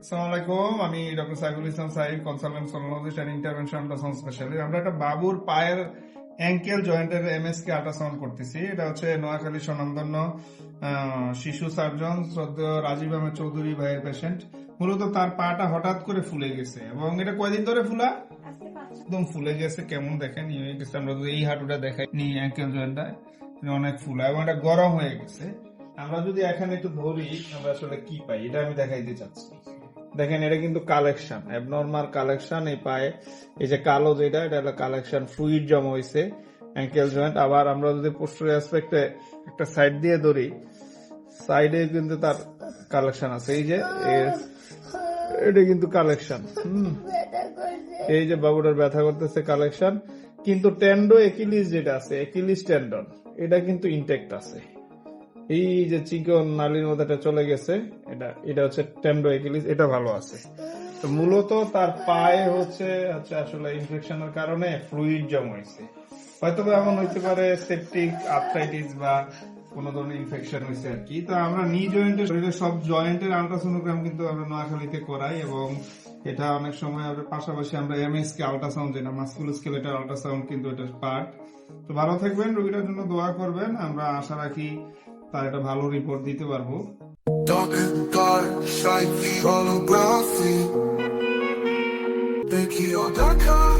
আসসালামু আলাইকুম আমি doctor Saiful Islam Saif consultant sonologist intervention ultrasound specialist আমরা একটা বাবুর পায়ের অ্যাঙ্কেল জয়েন্টের এমএস কে আল্ট্রাসাউন্ড করতেছি। এটা হচ্ছে নোয়াখালী স্বনামধন্য শিশু সার্জন শ্রদ্ধেয় রাজীব আহমেদ চৌধুরী ভাইয়ের পেশেন্ট মূলত তার পাটা হঠাৎ করে ফুলে গেছে। এবং এটা কয়দিন ধরে ফুলা? একদম ফুলে গেছে কেমন দেখেন? গেছে আমরা যদি এই হাঁটুটা দেখাই নি অ্যাঙ্কেল জয়েন্টটা অনেক ফুলা এবং এটা গরম হয়ে গেছে। আমরা যদি এখানে একটু ধরি আমরা আসলে কি পাই? এটা আমি দেখাইতে চাচ্ছি। দেখেন, এটা কিন্তু কালেকশন অ্যাবনর্মাল কালেকশন এই পায়ে, এই যে কালো যেটা, এটা হলো কালেকশন ফ্লুইড জমা হয়েছে অ্যাঙ্কেল জয়েন্ট আবার আমরা যদি পোস্টার অ্যাসপেক্টে একটা সাইড দিয়ে ধরি সাইডে কিন্তু তার কালেকশন আছে। এই যে এটা কিন্তু কালেকশন এই যে বাবুটার ব্যথা করতেছে কালেকশন কিন্তু টেন্ডো একিলিস যেটা আছে একিলিস টেন্ডন এটা কিন্তু ইনটেক্ট আছে। এই যে চিকন নালীর মধ্যে এটা চলে গেছে, এটা এটা হচ্ছে টেন্ডো একিলিস, এটা ভালো আছে। তো মূলত তার পায়ে হচ্ছে হচ্ছে আসলে ইনফেকশনের কারণে ফ্লুইড জমা হয়েছে। হয়তো এমন হইতে পারে সেপটিক আর্থ্রাইটিস বা কোন ধরনের ইনফেকশন হয়েছে আর কি। তো আমরা নি জয়েন্টের শরীরের সব জয়েন্টের আলট্রাসোনোগ্রাম কিন্তু আমরা নোয়াখালীতে করাই এবং এটা অনেক সময় আমরা, পাশাপাশি আমরা এমএস কে আলট্রাসাউন্ড যেটা মাস্কুলোস্কেলেটাল আলট্রাসাউন্ড কিন্তু এটা পার্ট তো ভালো থাকবেন রোগীটার জন্য দোয়া করবেন। আমরা আশা রাখি তার একটা ভালো রিপোর্ট দিতে পারব। Dark